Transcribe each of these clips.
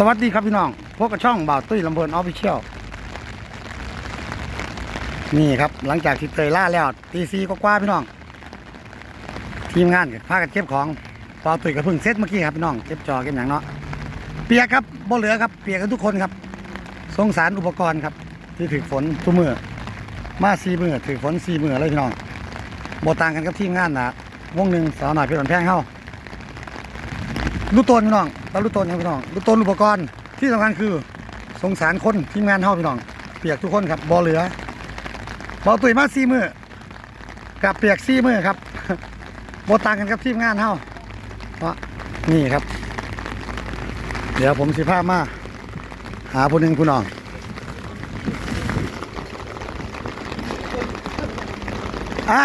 สวัสดีครับพี่น้องพบกับช่องบ่าวตุ้ยลำเพลินออฟฟิเชียลนี่ครับ หลังจากที่เตยล่าแล้วตีซีก็กว่าพี่น้อง ทีมงานก็พากันเก็บของบ่าวตุ้ยก็เพิ่งเซตเมื่อกี้ครับพี่น้องเก็บจอเก็บอย่างเนาะเปียกครับบ่เหลือครับ เปียกกันทุกคนครับ สงสารอุปกรณ์ครับ ที่ถือฝนทุกมือมาซีมือถือฝนซีมือเลยพี่น้องบ่ต่างกันกับทีมงานนะวงหนึ่งสาวหน่อยพี่อนแพงเข้าลูกตนพี่น้อง ตาลูกตนครับพี่น้องลูกตนอุปกรณ์ที่สำคัญคือสงสารคนทีมงานเฮาพี่น้อง เปียกทุกคนครับบ่เหลือบ่ตุยมาซีมือกับเปียกซีมือครับบต่างกันกับทีมงานเฮาเพราะนี่ครับ เดี๋ยวผมสิพาพมา หาผู้หนึ่งผู้น้องไอ้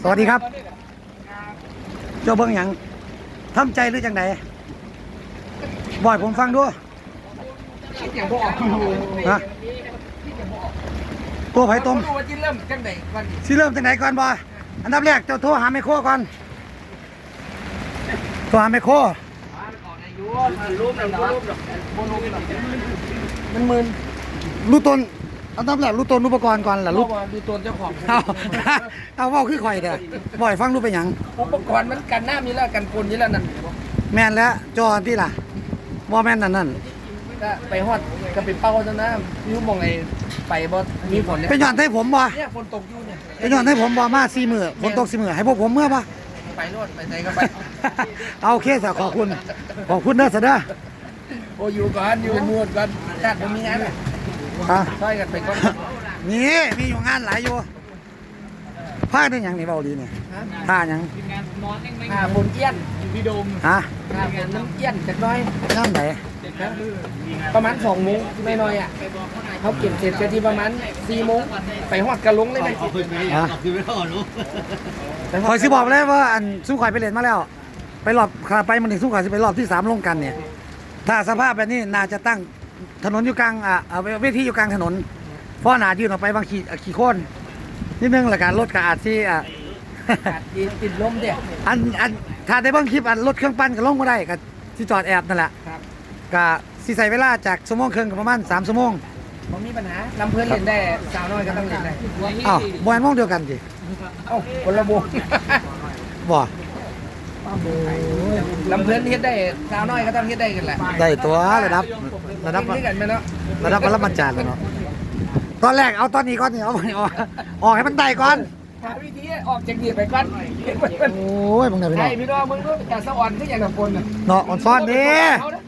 สวัสดีครับ เจ้าเบิ้งหยังทำใจหรือจังได บ่อยผมฟังด้วยอย่างพวกออกฮะตัวไผ่ต้มดูว่าจิเริ่มจังไหนวันสิเริ่มจังไดก่อนบ่อันดับแรกเจ้าโทรหาแม่โคก่อนโทรหาแม่โคออกในยูมันรูปหนึ่งรูปบนรูปมันมึนรู้ต้นอันดับแรกรู้ต้นอุปกรณ์ก่อนล่ะรูรู้ปดูตัวเจ้าของเอาเอาเว้าคือข่อยเด้อบ่อยฟังรู้เป็นหยังอุปกรณ์มันกันหน้ามีแล้วกันคนนี้แล้วนั่นแม่นแล้วจออันที่ล่ะ บ่แม่นนั่นนั่นก็ไปฮอดก็ไปเป้าจนนะยูมองไอ้ไปบ่มีฝนเนี่ยเป็นหย่อนให้ผมบ่เนี่ยฝนตกอยู่เนี่ยเป็นหย่อนให้ผมบ่มาสี่มื้อฝนตกสี่มื้อให้พวกผมเมื่อบ่ไปโน่นไปไหนก็ไป เอาโอเคสะขอบคุณ ขอบคุณเด้อสะเด้อโอ้อยู่ก่อนอยู่นวดก่อนชาติผมมีงานอะช่วยกันไปก่อนนี่มีอยู่งานหลายอยู่ผ้าได้หยังนี่เบาดีเนี่ยผ้าหยังอ่าฝนเอี้ยน พี่โดมฮะอ่าฝนน้ำเอี้ยนจักหน้อยงานไหนประมาณสองโมงไม่น้อยอะเขาเก็บเสร็จกันที่ประมาณสี่โมงไปหอดกระลงเลยไหมฮะคอยสิบอกเลยว่าอันสู้ข่อยไปเล่นมาแล้ว ไปรอบขาไปมันถึงสู้ข่อยสิไปรอบที่สามลงกันเนี่ย ถ้าสภาพแบบนี้น่าจะตั้งถนนอยู่กลางอะเอาเวทีอยู่กลางถนนเพราะหนายื่นออกไปบางขี่อะขี่โค่นนิดนึงและการรถกระอาดที่อะ อาจจะติดลมเดียอันอันถ้าได้เบิ่งคลิปอันรถเครื่องปั้นก็ลงมาได้ก็ที่จอดแอบนั่นแหละครับก็สิใส่เวลาจากชั่วโมงครึ่งก็ประมาณ3ชั่วโมงผมมีปัญหาลำเพื่อนเล่นได้สาวน้อยก็ต้องเล่นได้อ้าวบ่แม่นโมงเดียวกันสิเอ้าคนละวงบ่ลำเพื่อนเฮ็ดได้สาวน้อยก็ต้องเฮ็ดได้กันแหละได้ตัวระดับระดับเล่นด้วยกันไหมเนาะระดับปรมาจารย์แล้วเนาะตอนแรกเอาตอนนี้ก่อนนี่เอาออกออกให้มันได้ก่อน หาวิธีออกจากเดียไปก่อนโอ้ยมึงไหนพี่น้ไอ้องพี่น้องมึงรู้แต่สวรรค์ที่อย่างกับคนน่ะเนาะอ่อนซ้อนนี่เอาเด้อ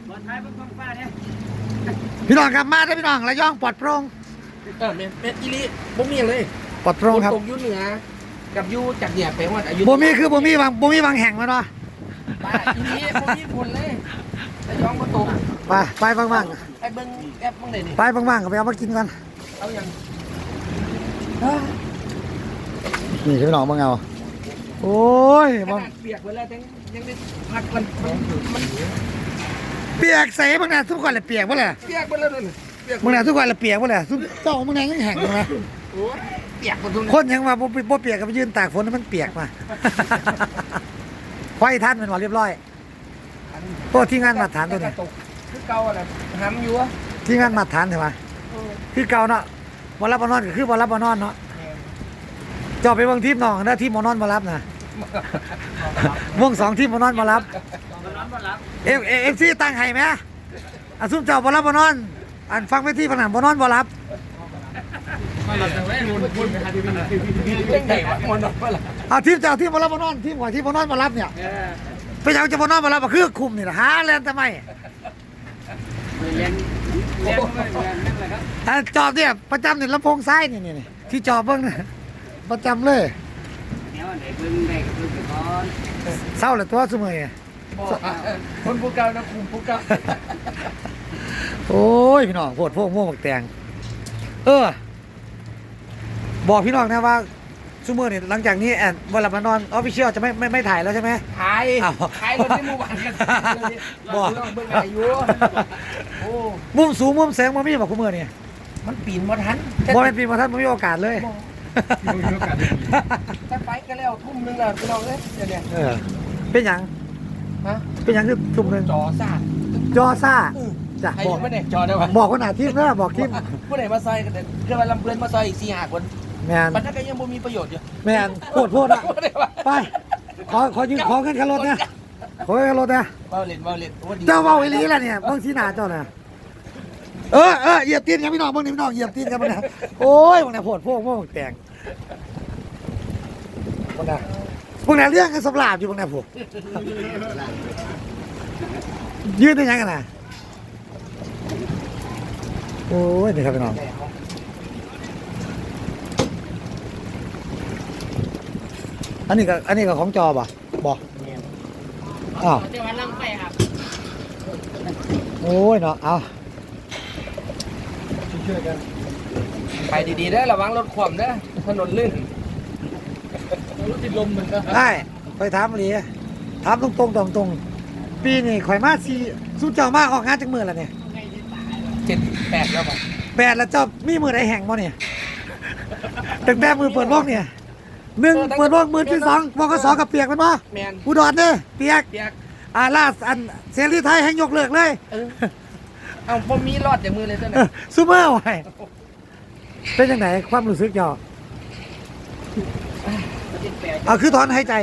พี่น้องกลับมาได้อพี่น้องระยองปลอดโปร่งเออเม็ดเม็ดอีหลีบ่มีเลยปลอดโปร่งครับตกอยู่เหนือกับอยู่จากเนี่ยไปฮอดอายุบ่มีคือบ่มีบางบ่มีบางแห่งมาเนาะบ้าอีนี้บ่มีผลเลยแต่ยองก็ตกไปไปบางไอ้เบิ่งแอปมึงไหนนี่ๆไปบางๆก็ไปเอามากินกันเอายัง นี่พี่น้องเบิ่งเอาโอ้ยขบ่นาดเปียกเวลายังยังได้พักมันมันมันเปียกใส่บางน่ะทุกคนละเปียกบ่ล่ะเปียกหมดแล้วนั่นเปียกหมมึดงน่ะทุกคนละเปียกบ่ล่ะทุกเจ้ามึงน่ะยังแห้งอยู่นะโอ้ยเปียกหมดทุกคนยังว่าบ่บ่เปียกก็ไปยืนตากฝนให้มันเปียกมาควายท่านเป็นหมอเรียบร้อยโอ้ที่งานมาตรฐานตัวนี้ตกคือเก่าอะนะห้ำอยู่อะที่งานมาตรฐานใช่ไหมคือเก่าเนาะบ่รับบ่นอนก็คือบ่รับบ่นอนเนาะ เจาไปเบิ่งทีมน้องนะทีมบ่นอนบ่รับนะวงสองทีมบ่นอนบ่รับเอฟเอฟซีตั้งให้ไหมอันซุ่มเจ้าบ่รับบ่นอน อันฟังไปที่ผนังบ่นอนบ่รับเร่งไหนวะมันนอนมาละเอาทีมเจ้าทีมบ่รับบ่นอนทีมข่อยทีมบ่นอนบ่รับเนี่ยไปยังจะบ่นอนบ่รับก็คือคุมนี่ล่ะหาแลนทำไมอันจอบเนี่ยประจำนี่ลำโพงซ้ายนี่นี่นี่ที่จอบเบิ่งน่ะ ประจำเลยเศร้าเลยตัวซุมื้อนี่คนผู้เก่านะคุมผู้เก่าโอ้ยพี่น้องโพดพวกม่วงบักแตงเออ บอกพี่น้องนะว่าซูเมอร์เนี่ยหลังจากนี้แอนเวลามานอนออฟฟิเชียลจะไม่ไม่ไม่ถ่ายแล้วใช่ไหมขายอ้าวขายรถที่หมู่บ้านกันบ่บ่เบิ่งอายุโอ้มุมสูงมุมแสงมามีบอกคุณเมื่อนี่มันปีนบ่ทันบอเป็นปีมาท่านไม่มีโอกาสเลย ถ้าไปก็แล้วทุ่มหนึงแล้วพี่น้องเอ้ยเดี๋ยวเนี่ยเออเป็นหยังฮะเป็นหยังคือทุ่มหนึ่งจอซ่าจอซ่าจ้ะใครบออกยู่ไม่ได้จอได้ปะบอกคนหน้าทีมนะบอกทีมผู้ใดมาซอยกันเด้อคือว่าลำเพลินมาซอยอีกสี่ห้าคนแมนมันนั่นก็ยังบ่มีประโยชน์อยู่แมนโพดโพดอะผู้ใดว่าไปขอขอยืมขอเงินคันรถเนี่ยขอเงินคันรถเนี่ยเว้าเล่นเว้าเล่นโอ้ดีเจ้าเบาอีหลีล่ะเนี่ยเบิ่งสีหน้าเจ้าน่ะ เออเออเหยียบตีนกันพี่น้องเบิ่งนี่พี่น้องเหยียบตีนกันบ่นะโอ้ยพวกนี้โพดพวกพวกแตงพวกนี้พวกนี้เรื่องกันสำลาบอยู่พวกนี้พวกยืนได้ยังกันน่ะโอ้ยนี่ครับพี่น้องอันนี้ก็อันนี้ก็ของจอป่ะบอกอ้าวเดี๋ยววันลังไปครับโอ้ยเนาะเอา ไปดีๆเด้อระวังรถขวมเด้อถนนลื่นรถติดลมเหมือนกันได้ไปถามเลยถามตรงๆตรงๆปีนี้ข่อยมาสีสู้เจ้ามาออกงานจักมือแล้วเนี่ยเจ็ดแปดแล้วป่ะแปดแล้วเจ้ามีมือไหนแห่งบ่เนี่ยตั้งแต่มือเปิดวงเนี่ยหนึ่งเปิดวงมือที่สองวงก็สองกับเปียกมันบ่แมนอุดรเนี่ยเปียกเปียกอ่าล่าอันเสรีไทยแห่งยกเลิกเลย เออเอาบ่มีรอดจากมือเลยซะเอนะอซูเปอร์ไว้เป็นยังไงความรู้สึกเจ้าเอาคือถอนหายใจ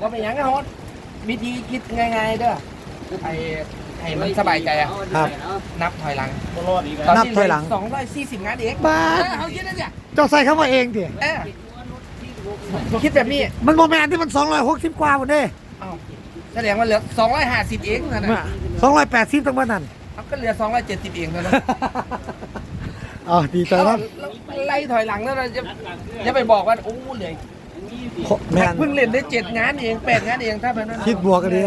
ว่าเป็นหยังไงฮอดวิธีคิดง่ายๆเด้อไอ้ไอ้มันสบายใจอะครับ นับถอยหลังนับถอยหลัง สองร้อยสี่สิบงานเองบ้า เออเอาคิดนะเนี่ยเจ้าใส่คำว่าเองดิเออคิดแบบนี้มันโมแมนที่มัน 260 กว่าหมดเด้เอ้าแสดงว่าเหลือสองร้อยห้าสิบเองนะนะสองร้อยแปดสิบตั้งวันนั้น เอาก็เหลือสองร้อยเจ็ดสิบเองแล้วนะอ๋อดีใจครับไล่ถอยหลังแล้วเราจะจะไปบอกว่าโอ้เหลยแมนเพิ่งเล่นได้เจ็ดงานเองแปดงานเองถ้าแบบนั้นคิดบวกกันดี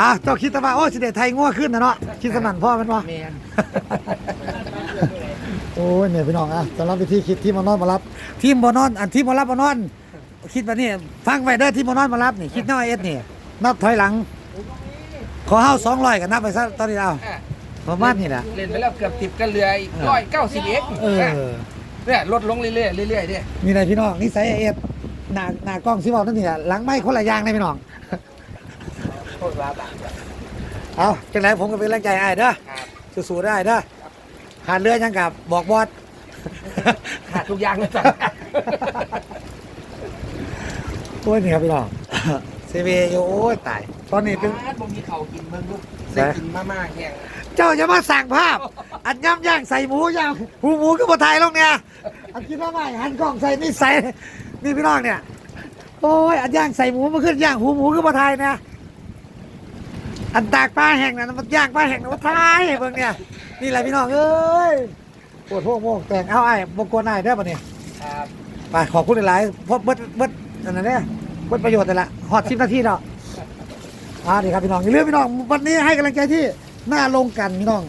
อะเจ้าคิดแต่ว่าโอ้สิเดไทยง่วขึ้นนะเนาะคิดสนั่นพ่อแมันวะแมนโอ้ยเนี่ยพี่น้องอะสำหรับวิธีคิดทีมมานอนมารับ ทีมบอนอน อันทีมมารับบอนอน คิดแบบนี้ฟังไว้เด้อทีมบอนอนมารับนี่คิดน้อยเอสนี่นับถอยหลัง ขอเฮาสองร้อยกันนับไปซะตอนนี้เอาอะ ประมาณนี้แหละ เล่นไปแล้วเกือบสิบกันเหลืออีกร้อยเก้าสิบเองเออ เนี่ยลดลงเรื่อยๆเรื่อยๆเนี่ยมีอะไรพี่น้องนิสัยเอสหน้าหน้ากล้องสิบอกนั่นนี่แหละหลังไม่คนละอย่างเลยพี่น้องโทษว่าบาปเอาจังไรผมก็เป็นแรงใจไอ้ายเด้อครับสู้ๆได้เด้อขาดเรือยังกับบอกบอส ขาดทุกอย่างเลยจ้ะ โอ้ยนี่ครับพี่น้อง เซเวโยโอ้ยตาย ตอนนี้เป็นบ้านผมมีเขากินเบิ่งลูกใช่ได้กินมาม่าแห้ง เจ้าอย่ามาสั่งภาพ อันย่ำย่างใส่หมูย่างหูหมูก็มาถ่ายลงเนี่ยอันคิดว่าไม่หันกล้องใส่นี่ใส่นี่พี่น้องเนี่ยโอ้ยอันย่างใส่หมูมาขึ้นย่างหูหมูก็มาถ่ายเนี่ยอันตากปลาแห้งนะมันย่างปลาแห้งนะมาถ่ายให้เบิ่งเนี่ยนี่แหละพี่น้องเอ้ยปวดพวกโมกแต่งเอาไอ้บกวนไอ้ได้ปะเนี่ยครับไปขอบคุณหลายๆเพราะเบิดเบิดอันนั้นเนี่ยเบิดประโยชน์แต่ละฮอตสิบนาทีเนาะอ่าดีครับพี่น้องอย่าลืมพี่น้องวันนี้ให้กำลังใจที่ หน้าลงกันพี่น้อง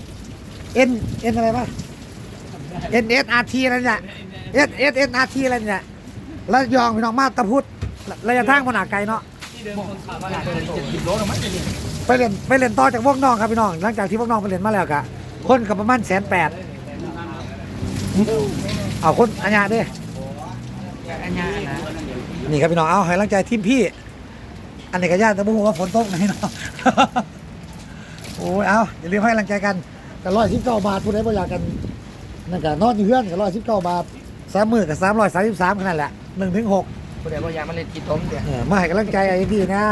N N อะไรบ้าง N S R T อะไรเนี่ย S S N R T อะไรเนี่ยแล้วยองพี่น้องมาตะพุดระยะทางมันหนาไกลเนาะไปเล่นไปเล่นต่อจากพวกน้องครับพี่น้อง หลังจากที่พวกน้องไปเล่นมาแล้วกะคนกับประมาณแสนแปดเอาคนอัญญาด้อันนี้นะนี่ครับพี่น้องเอาให้กำลังใจทีมพี่ อันนี้ก็ยากแต่บุ้งว่าฝนตกนะพี่น้อง โอ้ยเอาอย่าลืมให้กำลังใจกันกันร้อยสิบเก้าบาทผู้ใดบ่อยากกันนั่นก็นอนอยู่เพื่อนกันร้อยสิบเก้าบาทสามหมื่นกับสามร้อยสามสิบสามขนาดแหละหนึ่งถึงหกผู้ใดบ่อยากมาเล่นกีต้มเดี๋ยวเออมาให้กำลังใจไอ้ดีนะ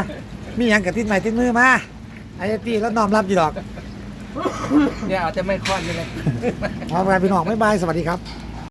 มีหยังกับติดใหม่ติดมือมาไอ้ดีแล้วน้อมรับอยู่ดอกเนี่ยเอาแต่ไม่ค่อนเลยเอาไปพี่น้องบ๊ายบายสวัสดีครับ